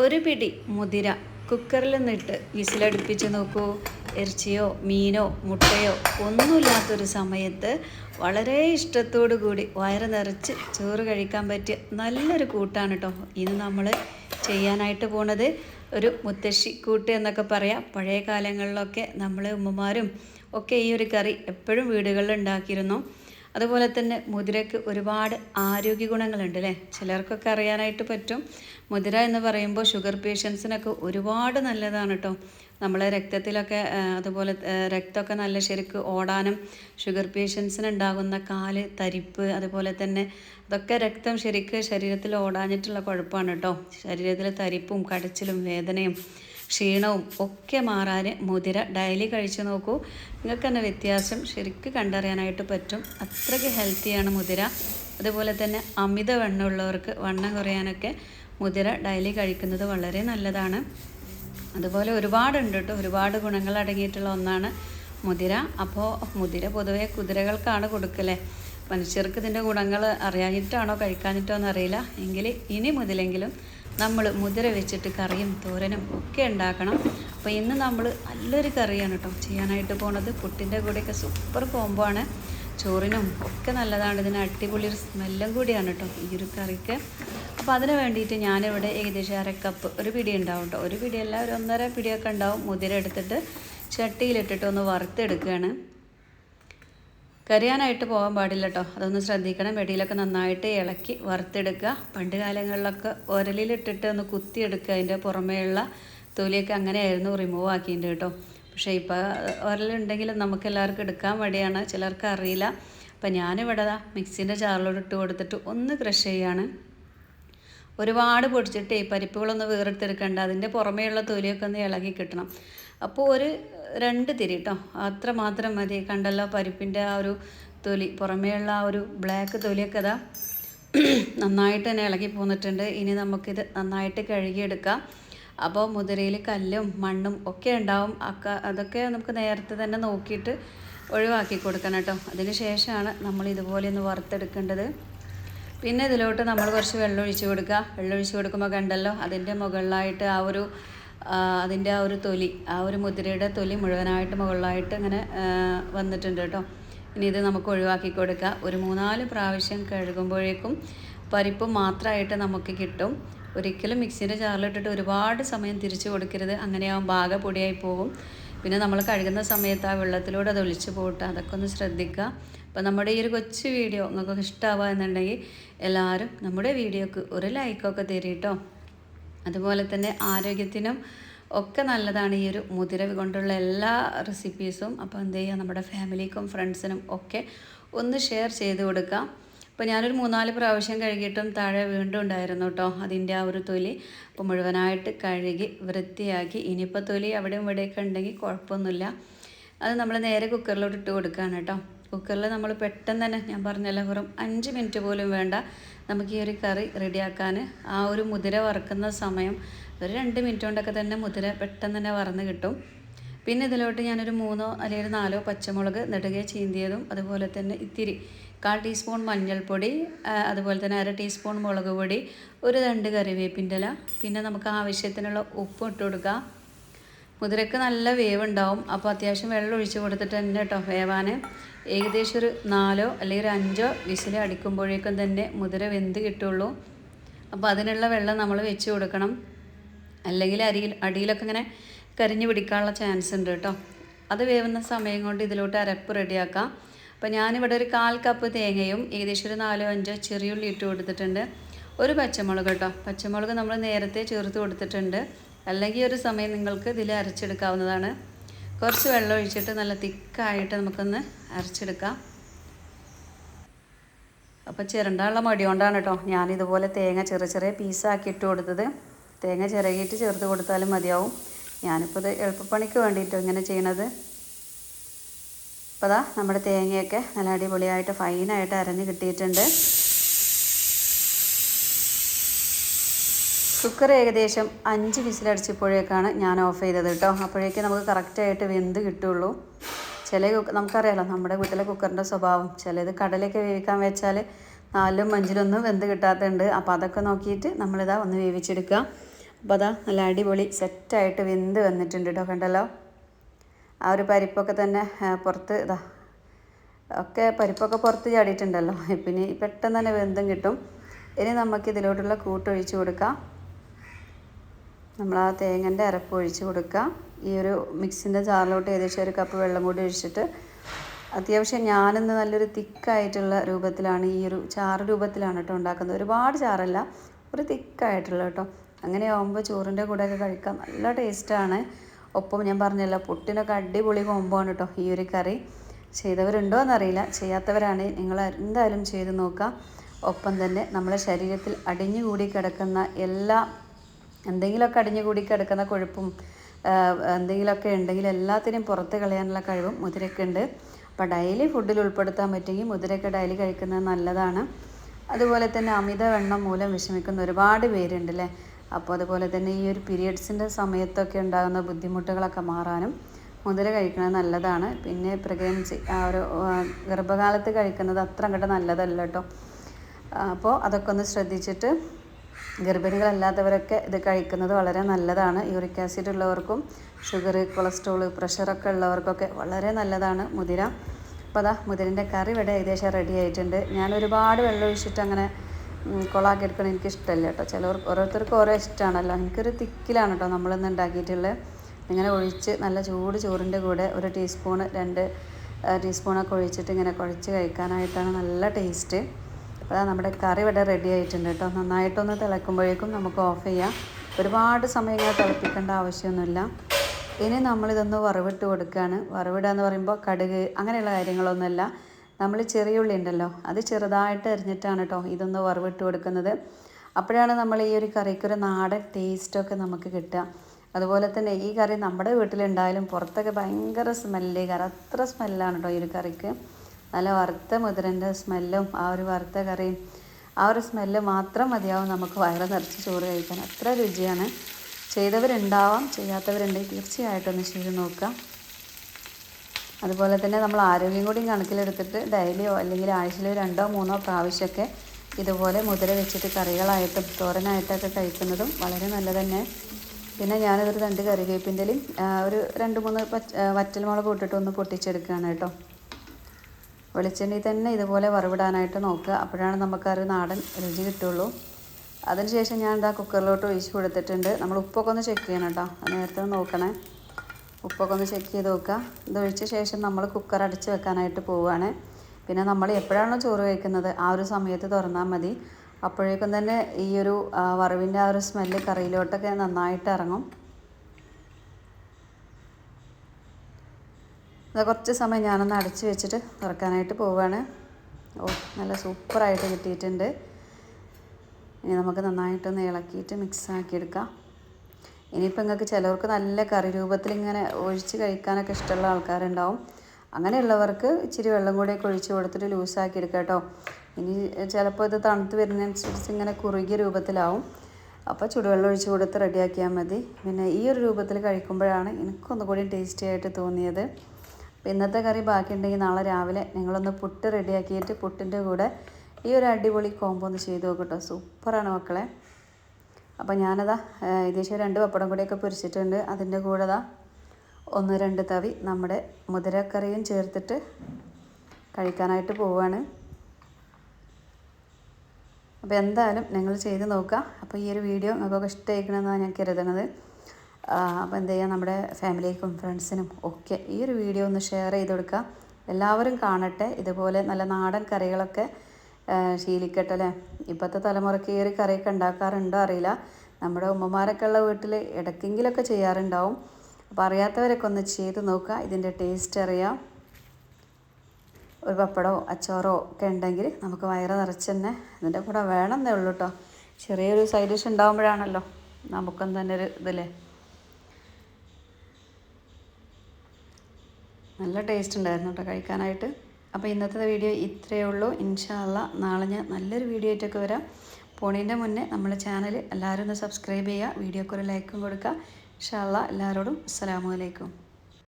ഒരു പിടി മുതിര കുക്കറിൽ നിന്നിട്ട് വിസിലടുപ്പിച്ച് നോക്കൂ. ഇറച്ചിയോ മീനോ മുട്ടയോ ഒന്നുമില്ലാത്തൊരു സമയത്ത് വളരെ ഇഷ്ടത്തോടു കൂടി വയറ് നിറച്ച് ചോറ് കഴിക്കാൻ പറ്റിയ നല്ലൊരു കൂട്ടാണ് കേട്ടോ ഇന്ന് നമ്മൾ ചെയ്യാനായിട്ട് പോണത് ഒരു മുത്തശ്ശി കൂട്ട് എന്നൊക്കെ പറയാം. പഴയ കാലങ്ങളിലൊക്കെ നമ്മൾ ഉമ്മമാരും ഒക്കെ ഈ ഒരു കറി എപ്പോഴും വീടുകളിൽ ഉണ്ടാക്കിയിരുന്നു. അതുപോലെ തന്നെ മുതിരയ്ക്ക് ഒരുപാട് ആരോഗ്യ ഗുണങ്ങളുണ്ട് അല്ലേ? ചിലർക്കൊക്കെ അറിയാനായിട്ട് പറ്റും. മുതിര എന്ന് പറയുമ്പോൾ ഷുഗർ പേഷ്യൻസിനൊക്കെ ഒരുപാട് നല്ലതാണ് കേട്ടോ. നമ്മളെ രക്തത്തിലൊക്കെ അതുപോലെ രക്തമൊക്കെ നല്ല ശരിക്ക് ഓടാനും ഷുഗർ പേഷ്യൻസിന് ഉണ്ടാകുന്ന കാൽ തരിപ്പ് അതുപോലെ തന്നെ അതൊക്കെ രക്തം ശരിക്ക് ശരീരത്തിൽ ഓടാഞ്ഞിട്ടുള്ള കുഴപ്പമാണ് കേട്ടോ. ശരീരത്തിലെ തരിപ്പും കടച്ചിലും വേദനയും ക്ഷീണവും ഒക്കെ മാറാൻ മുതിര ഡെയിലി കഴിച്ചു നോക്കൂ. നിങ്ങൾക്ക് തന്നെ വ്യത്യാസം ശരിക്കും കണ്ടറിയാനായിട്ട് പറ്റും. അത്രയ്ക്ക് ഹെൽത്തിയാണ് മുതിര. അതുപോലെ തന്നെ അമിത വണ്ണമുള്ളവർക്ക് വണ്ണം കുറയാനൊക്കെ മുതിര ഡെയിലി കഴിക്കുന്നത് വളരെ നല്ലതാണ്. അതുപോലെ ഒരുപാടുണ്ട് കേട്ടോ. ഒരുപാട് ഗുണങ്ങൾ അടങ്ങിയിട്ടുള്ള ഒന്നാണ് മുതിര. അപ്പോൾ മുതിര പൊതുവേ കുതിരകൾക്കാണ് കൊടുക്കലേ. മനുഷ്യർക്ക് ഇതിന്റെ ഗുണങ്ങൾ അറിയാനിട്ടാണോ കഴിക്കാനിട്ടോ എന്നറിയില്ല. എങ്കിൽ ഇനി മുതലെങ്കിലും നമ്മൾ മുതിര വെച്ചിട്ട് കറിയും തോരനും ഒക്കെ ഉണ്ടാക്കണം. അപ്പോൾ ഇന്ന് നമ്മൾ നല്ലൊരു കറിയാണ് കേട്ടോ ചെയ്യാനായിട്ട് പോണത്. പുട്ടിന്റെ കൂടെയൊക്കെ സൂപ്പർ കോംബോ ആണ്. ചോറിനും ഒക്കെ നല്ലതാണ്. ഇതിന് അടിപൊളി ഒരു സ്മെല്ലും കൂടിയാണ് കേട്ടോ ഈ ഒരു കറിക്ക്. അപ്പോൾ അതിന് വേണ്ടിയിട്ട് ഞാനിവിടെ ഏകദേശം അര കപ്പ് ഒരു പിടി ഉണ്ടാവും കേട്ടോ. ഒരു പിടിയല്ല ഒരു ഒന്നര പിടിയൊക്കെ ഉണ്ടാവും. മുതിര എടുത്തിട്ട് ചട്ടിയിലിട്ടിട്ട് ഒന്ന് വറുത്തെടുക്കുകയാണ്. കരിയാനായിട്ട് പോകാൻ പാടില്ല കേട്ടോ അതൊന്ന് ശ്രദ്ധിക്കണം. വെടിയിലൊക്കെ നന്നായിട്ട് ഇളക്കി വറുത്തെടുക്കുക. പണ്ട് കാലങ്ങളിലൊക്കെ ഉരലിലിട്ടിട്ട് ഒന്ന് കുത്തിയെടുക്കുക. അതിന്റെ പുറമേയുള്ള തൊലിയൊക്കെ അങ്ങനെയായിരുന്നു റിമൂവ് ആക്കിയിട്ടുണ്ട് കേട്ടോ പക്ഷേ ഇപ്പോൾ ഉരലുണ്ടെങ്കിലും നമുക്ക് എല്ലാവർക്കും എടുക്കാൻ മടിയാണ്. ചിലർക്ക് അറിയില്ല. അപ്പം ഞാനിവിടെ മിക്സിന്റെ ചാറിലോട്ട് ഇട്ട് കൊടുത്തിട്ട് ഒന്ന് ക്രഷ് ചെയ്യാണ്. ഒരുപാട് പൊടിച്ചിട്ട് പരിപ്പുകളൊന്ന് വേറെടുത്തെടുക്കേണ്ട. അതിന്റെ പുറമേയുള്ള തൊലിയൊക്കെ ഒന്ന് ഇളകി കിട്ടണം. അപ്പോൾ ഒരു രണ്ട് തിരി കേട്ടോ അത്ര മാത്രം മതി. കണ്ടല്ലോ പരിപ്പിന്റെ ആ ഒരു തൊലി. പുറമേയുള്ള ആ ഒരു ബ്ലാക്ക് തൊലിയൊക്കെ അതാ നന്നായിട്ട് തന്നെ ഇളകി പോന്നിട്ടുണ്ട്. ഇനി നമുക്കിത് നന്നായിട്ട് കഴുകിയെടുക്കാം. അപ്പോൾ മുതിരയിൽ കല്ലും മണ്ണും ഒക്കെ ഉണ്ടാവും. അക്ക അതൊക്കെ നമുക്ക് നേരത്തെ തന്നെ നോക്കിയിട്ട് ഒഴിവാക്കി കൊടുക്കണം കേട്ടോ അതിന് ശേഷമാണ് നമ്മൾ ഇതുപോലെ ഒന്ന് വറുത്തെടുക്കേണ്ടത്. പിന്നെ ഇതിലോട്ട് നമ്മൾ കുറച്ച് വെള്ളം ഒഴിച്ച് കൊടുക്കുക. വെള്ളം ഒഴിച്ച് കൊടുക്കുമ്പോൾ കണ്ടല്ലോ അതിന്റെ മുകളിലായിട്ട് ആ ഒരു അതിന്റെ ആ ഒരു തൊലി ആ ഒരു മുതിരയുടെ തൊലി മുഴുവനായിട്ട് മുകളിലായിട്ട് ഇങ്ങനെ വന്നിട്ടുണ്ട് കേട്ടോ. ഇനി ഇത് നമുക്ക് ഒഴിവാക്കി കൊടുക്കുക ഒരു മൂന്നാൽ പ്രാവശ്യം കഴുകുമ്പോഴേക്കും പരിപ്പ് മാത്രമായിട്ട് നമുക്ക് കിട്ടും. ഒരിക്കലും മിക്സിന്റെ ജാറിലിട്ടിട്ട് ഒരുപാട് സമയം തിരിച്ചു കൊടുക്കരുത്. അങ്ങനെയാവും ആകെ പൊടിയായി പോകും. പിന്നെ നമ്മൾ കഴുകുന്ന സമയത്ത് ആ വെള്ളത്തിലൂടെ അത് ഒളിച്ച് പോട്ടെ. അതൊക്കെ ഒന്ന് ശ്രദ്ധിക്കുക. അപ്പോൾ നമ്മുടെ ഈ ഒരു കൊച്ചു വീഡിയോ നിങ്ങൾക്ക് ഇഷ്ടമാവുക എന്നുണ്ടെങ്കിൽ എല്ലാവരും നമ്മുടെ വീഡിയോക്ക് ഒരു ലൈക്കൊക്കെ തരും കേട്ടോ. അതുപോലെ തന്നെ ആരോഗ്യത്തിനും ഒക്കെ നല്ലതാണ് ഈ ഒരു മുതിര കൊണ്ടുള്ള എല്ലാ റെസിപ്പീസും അപ്പോൾ എന്ത് ചെയ്യുക നമ്മുടെ ഫാമിലിക്കും ഫ്രണ്ട്സിനും ഒക്കെ ഒന്ന് ഷെയർ ചെയ്ത് കൊടുക്കാം. അപ്പോൾ ഞാനൊരു മൂന്നാൽ പ്രാവശ്യം കഴുകിയിട്ടും താഴെ വീണ്ടും ഉണ്ടായിരുന്നു കേട്ടോ അതിന്റെ ആ ഒരു തൊലി. അപ്പോൾ മുഴുവനായിട്ട് കഴുകി വൃത്തിയാക്കി. ഇനിയിപ്പോൾ തൊലി അവിടെയും ഇവിടെയൊക്കെ ഉണ്ടെങ്കിൽ കുഴപ്പമൊന്നുമില്ല. അത് നമ്മൾ നേരെ കുക്കറിലോട്ട് ഇട്ട് കൊടുക്കുകയാണ് കേട്ടോ. കുക്കറിൽ നമ്മൾ പെട്ടെന്ന് തന്നെ ഞാൻ പറഞ്ഞല്ലോ വെറും അഞ്ച് മിനിറ്റ് പോലും വേണ്ട നമുക്ക് ഈ ഒരു കറി റെഡിയാക്കാൻ. ആ ഒരു മുതിര വറുക്കുന്ന സമയം ഒരു രണ്ട് മിനിറ്റ് കൊണ്ടൊക്കെ തന്നെ മുതിര പെട്ടെന്ന് തന്നെ വറന്ന് കിട്ടും. പിന്നെ ഇതിലോട്ട് ഞാനൊരു മൂന്നോ അല്ലെങ്കിൽ നാലോ പച്ചമുളക് നെടുകെ ചീന്തിയതും അതുപോലെ തന്നെ ഇത്തിരി കാൽ ടീസ്പൂൺ മഞ്ഞൾപ്പൊടി അതുപോലെ തന്നെ അര ടീസ്പൂൺ മുളക് പൊടി ഒരു രണ്ട് കറിവേപ്പിന്റെ ഇല പിന്നെ നമുക്ക് ആവശ്യത്തിനുള്ള ഉപ്പ് ഇട്ട് കൊടുക്കാം. മുതിരക്ക് നല്ല വേവ് ഉണ്ടാവും അപ്പോൾ അത്യാവശ്യം വെള്ളം ഒഴിച്ച് കൊടുത്തിട്ട് തന്നെ കേട്ടോ വേവാൻ ഏകദേശം ഒരു നാലോ അല്ലെങ്കിൽ ഒരു അഞ്ചോ വിസിൽ അടിക്കുമ്പോഴേക്കും തന്നെ മുതിര വെന്ത് കിട്ടുള്ളൂ. അപ്പോൾ അതിനുള്ള വെള്ളം നമ്മൾ വെച്ച് കൊടുക്കണം. അല്ലെങ്കിൽ അരിയിൽ അടിയിലൊക്കെ ഇങ്ങനെ കരിഞ്ഞു പിടിക്കാനുള്ള ചാൻസ് ഉണ്ട് കേട്ടോ അത് വേവുന്ന സമയം കൊണ്ട് ഇതിലോട്ട് അരപ്പ് റെഡിയാക്കാം. അപ്പോൾ ഞാനിവിടെ ഒരു കാൽ കപ്പ് തേങ്ങയും ഏകദേശം ഒരു നാലോ അഞ്ചോ ചെറിയുള്ളി ഇട്ട് കൊടുത്തിട്ടുണ്ട്. ഒരു പച്ചമുളക് കേട്ടോ പച്ചമുളക് നമ്മൾ നേരത്തെ ചേർത്ത് കൊടുത്തിട്ടുണ്ട്. അല്ലെങ്കിൽ ഒരു സമയം നിങ്ങൾക്ക് ഇതിൽ അരച്ചെടുക്കാവുന്നതാണ്. കുറച്ച് വെള്ളം ഒഴിച്ചിട്ട് നല്ല തിക്കായിട്ട് നമുക്കൊന്ന് അരച്ചെടുക്കാം. അപ്പോൾ ചിരണ്ടാനുള്ള മടി കൊണ്ടാണ് കേട്ടോ ഞാനിതുപോലെ തേങ്ങ ചെറിയ ചെറിയ പീസാക്കി ഇട്ട് കൊടുത്തത്. തേങ്ങ ചിരകിയിട്ട് ചേർത്ത് കൊടുത്താലും മതിയാവും. ഞാനിപ്പോൾ ഇത് എളുപ്പപ്പണിക്ക് വേണ്ടിയിട്ട് ഇങ്ങനെ ചെയ്യണത്. അപ്പോൾ നമ്മുടെ തേങ്ങയൊക്കെ നല്ല അടിപൊളിയായിട്ട് ഫൈനായിട്ട് അരഞ്ഞ് കിട്ടിയിട്ടുണ്ട്. കുക്കർ ഏകദേശം അഞ്ച് വിസിലടിച്ചപ്പോഴേക്കാണ് ഞാൻ ഓഫ് ചെയ്തത് കേട്ടോ. അപ്പോഴേക്കും നമുക്ക് കറക്റ്റായിട്ട് വെന്ത് കിട്ടുള്ളൂ. ചില നമുക്കറിയാലോ നമ്മുടെ വീട്ടിലെ കുക്കറിന്റെ സ്വഭാവം. ചിലത് കടലൊക്കെ വേവിക്കാൻ വെച്ചാൽ നാലും അഞ്ചിലൊന്നും വെന്ത് കിട്ടാത്തുണ്ട് അപ്പോൾ അതൊക്കെ നോക്കിയിട്ട് നമ്മളിതാ ഒന്ന് വേവിച്ചെടുക്കുക. അപ്പോൾ അതാ നല്ല അടിപൊളി സെറ്റായിട്ട് വെന്ത് വന്നിട്ടുണ്ട് കേട്ടോ കണ്ടല്ലോ. ആ ഒരു പരിപ്പൊക്കെ തന്നെ പുറത്ത് ഇതാ ഒക്കെ പരിപ്പൊക്കെ പുറത്ത് ചാടിയിട്ടുണ്ടല്ലോ. പിന്നെ പെട്ടെന്ന് തന്നെ വെന്തും കിട്ടും. ഇനി നമുക്ക് ഇതിലോട്ടുള്ള കൂട്ടൊഴിച്ച് കൊടുക്കാം. നമ്മൾ ആ തേങ്ങന്റെ അരപ്പ് ഒഴിച്ച് കൊടുക്കുക. ഈ ഒരു മിക്സിന്റെ ജാറിലോട്ട് ഏകദേശം ഒരു കപ്പ് വെള്ളം കൂടി ഒഴിച്ചിട്ട് അത്യാവശ്യം ഞാനിന്ന് നല്ലൊരു തിക്കായിട്ടുള്ള രൂപത്തിലാണ് ഈ ഒരു ചാറ് രൂപത്തിലാണ് കേട്ടോ ഉണ്ടാക്കുന്നത്. ഒരുപാട് ചാറല്ല ഒരു തിക്കായിട്ടുള്ള കേട്ടോ. അങ്ങനെ ആകുമ്പോൾ ചോറിന്റെ കൂടെയൊക്കെ കഴിക്കാൻ നല്ല ടേസ്റ്റാണ്. ഒപ്പം ഞാൻ പറഞ്ഞല്ലോ പുട്ടിനൊക്കെ അടിപൊളി കോമ്പാണ് കേട്ടോ ഈ ഒരു കറി. ചെയ്തവരുണ്ടോ എന്നറിയില്ല ചെയ്യാത്തവരാണ്. നിങ്ങൾ എന്തായാലും ചെയ്ത് നോക്കുക. ഒപ്പം തന്നെ നമ്മുടെ ശരീരത്തിൽ അടിഞ്ഞുകൂടി കിടക്കുന്ന എല്ലാ എന്തെങ്കിലുമൊക്കെ അടിഞ്ഞു കൂടി കിടക്കുന്ന കൊഴുപ്പും എന്തെങ്കിലുമൊക്കെ ഉണ്ടെങ്കിൽ എല്ലാത്തിനെയും പുറത്ത് കളയാനുള്ള കഴിവും മുതിരയ്ക്ക് ഉണ്ട്. അപ്പോൾ ഡെയിലി ഫുഡിൽ ഉൾപ്പെടുത്താൻ പറ്റുമെങ്കിൽ മുതിരക്ക ഡെയിലി കഴിക്കുന്നത് നല്ലതാണ്. അതുപോലെ തന്നെ അമിത വെണ്ണം മൂലം വിഷമിക്കുന്ന ഒരുപാട് പേരുണ്ട് അല്ലേ? അപ്പോൾ അതുപോലെ തന്നെ ഈ ഒരു പീരിയഡ്സിന്റെ സമയത്തൊക്കെ ഉണ്ടാകുന്ന ബുദ്ധിമുട്ടുകളൊക്കെ മാറാനും മുതിര കഴിക്കുന്നത് നല്ലതാണ്. പിന്നെ പ്രഗ്നൻസി ആ ഒരു ഗർഭകാലത്ത് കഴിക്കുന്നത് അത്ര അങ്ങോട്ട് നല്ലതല്ല കേട്ടോ. അപ്പോൾ അതൊക്കെ ഒന്ന് ശ്രദ്ധിച്ചിട്ട് ഗർഭിണികളല്ലാത്തവരൊക്കെ ഇത് കഴിക്കുന്നത് വളരെ നല്ലതാണ്. യൂറിക് ആസിഡ് ഉള്ളവർക്കും ഷുഗർ കൊളസ്ട്രോൾ പ്രഷറൊക്കെ ഉള്ളവർക്കൊക്കെ വളരെ നല്ലതാണ് മുതിര. അപ്പോൾ അതാ മുതിരിന്റെ കറി ഇവിടെ ഏകദേശം റെഡി ആയിട്ടുണ്ട്. ഞാൻ ഒരുപാട് വെള്ളം ഒഴിച്ചിട്ട് അങ്ങനെ കൊളാക്കി എടുക്കണം എനിക്ക് ഇഷ്ടമല്ല കേട്ടോ. ചിലവർ ഓരോരുത്തർക്കും ഓരോ ഇഷ്ടമാണല്ലോ എനിക്കൊരു തിക്കിലാണ് കേട്ടോ നമ്മളിന്ന് ഉണ്ടാക്കിയിട്ടുള്ളത്. ഇങ്ങനെ ഒഴിച്ച് നല്ല ചൂട് ചോറിന്റെ കൂടെ ഒരു ടീസ്പൂണ് രണ്ട് ടീസ്പൂണൊക്കെ ഒഴിച്ചിട്ട് ഇങ്ങനെ കുഴച്ച് കഴിക്കാനായിട്ടാണ് നല്ല ടേസ്റ്റ് അതാ നമ്മുടെ കറി ഇവിടെ റെഡി ആയിട്ടുണ്ട് കേട്ടോ നന്നായിട്ടൊന്ന് തിളക്കുമ്പോഴേക്കും നമുക്ക് ഓഫ് ചെയ്യാം. ഒരുപാട് സമയം ഇങ്ങനെ തിളപ്പിക്കേണ്ട ആവശ്യമൊന്നുമില്ല. ഇനി നമ്മളിതൊന്ന് വറവിട്ട് കൊടുക്കുകയാണ് വറവിടുക എന്ന് പറയുമ്പോൾ കടുക് അങ്ങനെയുള്ള കാര്യങ്ങളൊന്നുമല്ല. നമ്മൾ ചെറിയ ഉള്ളി ഉണ്ടല്ലോ അത് ചെറുതായിട്ട് അരിഞ്ഞിട്ടാണ് കേട്ടോ ഇതൊന്ന് വറവിട്ട് കൊടുക്കുന്നത്. അപ്പോഴാണ് നമ്മൾ ഈ ഒരു കറിക്കൊരു നാടൻ ടേസ്റ്റൊക്കെ നമുക്ക് കിട്ടുക. അതുപോലെ തന്നെ ഈ കറി നമ്മുടെ വീട്ടിലുണ്ടായാലും പുറത്തൊക്കെ ഭയങ്കര സ്മെല്ലേ കറി അത്ര സ്മെല്ലാണ് കേട്ടോ ഈ ഒരു കറിക്ക്. നല്ല വറുത്ത മുതിരന്റെ സ്മെല്ലും ആ ഒരു വറുത്ത കറിയും ആ ഒരു സ്മെല്ല് മാത്രം മതിയാവും നമുക്ക് വയറ് നിറച്ച് ചോറ് കഴിക്കാൻ. അത്ര രുചിയാണ്. ചെയ്തവരുണ്ടാവാം ചെയ്യാത്തവരുണ്ടെങ്കിൽ തീർച്ചയായിട്ടും ഒന്ന് ചെയ്ത് നോക്കാം. അതുപോലെ തന്നെ നമ്മൾ ആരോഗ്യം കൂടി കണക്കിലെടുത്തിട്ട് ഡെയിലിയോ അല്ലെങ്കിൽ ആഴ്ചയിലോ രണ്ടോ മൂന്നോ പ്രാവശ്യമൊക്കെ ഇതുപോലെ മുതിര വെച്ചിട്ട് കറികളായിട്ടും തോരനായിട്ടൊക്കെ കഴിക്കുന്നതും വളരെ നല്ലത് തന്നെ. പിന്നെ ഞാനിതൊരു രണ്ട് കറിവേപ്പിന്റെലും ഒരു രണ്ട് മൂന്ന് വറ്റൽ മുളക് ഇട്ടിട്ട് ഒന്ന് പൊട്ടിച്ചെടുക്കുകയാണ് കേട്ടോ. വെളിച്ചെണ്ണയിൽ തന്നെ ഇതുപോലെ വറവിടാനായിട്ട് നോക്കുക. അപ്പോഴാണ് നമുക്ക് ആ ഒരു നാടൻ രുചി കിട്ടുള്ളൂ. അതിനുശേഷം ഞാൻ എന്താ കുക്കറിലോട്ട് ഒഴിച്ച് കൊടുത്തിട്ടുണ്ട്. നമ്മൾ ഉപ്പൊക്കെ ഒന്ന് ചെക്ക് ചെയ്യണം കേട്ടോ. നേരത്തെ നോക്കണേ. ഉപ്പൊക്കെ ഒന്ന് ചെക്ക് ചെയ്ത് നോക്കുക. ഇത് ഒഴിച്ച ശേഷം നമ്മൾ കുക്കർ അടച്ച് വെക്കാനായിട്ട് പോവുകയാണ്. പിന്നെ നമ്മൾ എപ്പോഴാണോ ചോറ് കഴിക്കുന്നത്? ആ ഒരു സമയത്ത് തുറന്നാൽ മതി. അപ്പോഴേക്കും തന്നെ ഈ ഒരു വറവിന്റെ ആ ഒരു സ്മെല്ല് കറിയിലോട്ടൊക്കെ നന്നായിട്ട് ഇറങ്ങും. അത് കുറച്ച് സമയം ഞാനൊന്ന് അടച്ച് വെച്ചിട്ട് തുറക്കാനായിട്ട് പോവുകയാണ് ഓ നല്ല സൂപ്പറായിട്ട് കിട്ടിയിട്ടുണ്ട്. ഇനി നമുക്ക് നന്നായിട്ടൊന്ന് ഇളക്കിയിട്ട് മിക്സ് ആക്കി എടുക്കാം. ഇനിയിപ്പോൾ നിങ്ങൾക്ക് ചിലവർക്ക് നല്ല കറി രൂപത്തിൽ ഇങ്ങനെ ഒഴിച്ച് കഴിക്കാനൊക്കെ ഇഷ്ടമുള്ള ആൾക്കാരുണ്ടാവും. അങ്ങനെയുള്ളവർക്ക് ഇച്ചിരി വെള്ളം കൂടിയൊക്കെ ഒഴിച്ച് കൊടുത്തിട്ട് ലൂസാക്കി എടുക്കാം കേട്ടോ. ഇനി ചിലപ്പോൾ ഇത് തണുത്ത് വരുന്നതനുസരിച്ച് ഇങ്ങനെ കുറുകിയ രൂപത്തിലാവും. അപ്പോൾ ചുടുവെള്ളം ഒഴിച്ച് കൊടുത്ത് റെഡിയാക്കിയാൽ മതി. പിന്നെ ഈ ഒരു രൂപത്തിൽ കഴിക്കുമ്പോഴാണ് എനിക്കൊന്നുകൂടി ടേസ്റ്റി ആയിട്ട് തോന്നിയത്. അപ്പോൾ ഇന്നത്തെ കറി ബാക്കിയുണ്ടെങ്കിൽ നാളെ രാവിലെ നിങ്ങളൊന്ന് പുട്ട് റെഡിയാക്കിയിട്ട് പുട്ടിന്റെ കൂടെ ഈ ഒരു അടിപൊളി കോംബോ ഒന്ന് ചെയ്ത് നോക്കട്ടോ. സൂപ്പറാണ് മക്കളെ. അപ്പോൾ ഞാനതാ ഏകദേശം രണ്ട് പപ്പടം കൂടിയൊക്കെ പൊരിച്ചിട്ടുണ്ട്. അതിന്റെ കൂടെ ദാ ഒന്ന് രണ്ട് തവി നമ്മുടെ മുതിരക്കറിയും ചേർത്തിട്ട് കഴിക്കാനായിട്ട് പോവുകയാണ് അപ്പോൾ എന്തായാലും നിങ്ങൾ ചെയ്ത് നോക്കുക. അപ്പോൾ ഈ ഒരു വീഡിയോ നിങ്ങൾക്കൊക്കെ ഇഷ്ടമായിരിക്കണമെന്നാണ് ഞാൻ കരുതുന്നത്. അപ്പോൾ എന്ത് ചെയ്യുക നമ്മുടെ ഫാമിലിക്കും ഫ്രണ്ട്സിനും ഒക്കെ ഈ ഒരു വീഡിയോ ഒന്ന് ഷെയർ ചെയ്ത് കൊടുക്കുക എല്ലാവരും കാണട്ടെ. ഇതുപോലെ നല്ല നാടൻ കറികളൊക്കെ ശീലിക്കട്ടെ അല്ലേ? ഇപ്പോഴത്തെ തലമുറയ്ക്ക് ഈ ഒരു കറിയൊക്കെ ഉണ്ടാക്കാറുണ്ടോ അറിയില്ല. നമ്മുടെ ഉമ്മമാരൊക്കെ ഉള്ള വീട്ടിൽ ഇടയ്ക്കെങ്കിലൊക്കെ ചെയ്യാറുണ്ടാവും. അപ്പോൾ അറിയാത്തവരൊക്കെ ഒന്ന് ചെയ്ത് നോക്കുക. ഇതിന്റെ ടേസ്റ്റ് അറിയാം. ഒരു പപ്പടമോ അച്ചാറോ ഒക്കെ ഉണ്ടെങ്കിൽ നമുക്ക് വയറ് നിറച്ച് തന്നെ ഇതിന്റെ കൂടെ വേണമെന്നേ ഉള്ളൂ കേട്ടോ ചെറിയൊരു സൈഡ് ഡിഷ് ഉണ്ടാകുമ്പോഴാണല്ലോ നമുക്കും തന്നെ ഒരു ഇതില്ലേ? നല്ല ടേസ്റ്റ് ഉണ്ടായിരുന്നു കേട്ടോ കഴിക്കാനായിട്ട്. അപ്പോൾ ഇന്നത്തെ വീഡിയോ ഇത്രയേ ഉള്ളൂ. ഇൻഷാല്ല നാളെ ഞാൻ നല്ലൊരു വീഡിയോ ആയിട്ടൊക്കെ വരാം. പോണീന്റെ മുന്നേ നമ്മുടെ ചാനൽ എല്ലാവരും ഒന്ന് സബ്സ്ക്രൈബ് ചെയ്യുക വീഡിയോക്ക് ഒരു ലൈക്കും കൊടുക്കുക. ഇൻഷാല്ല എല്ലാവരോടും അസ്സലാമു അലൈക്കും.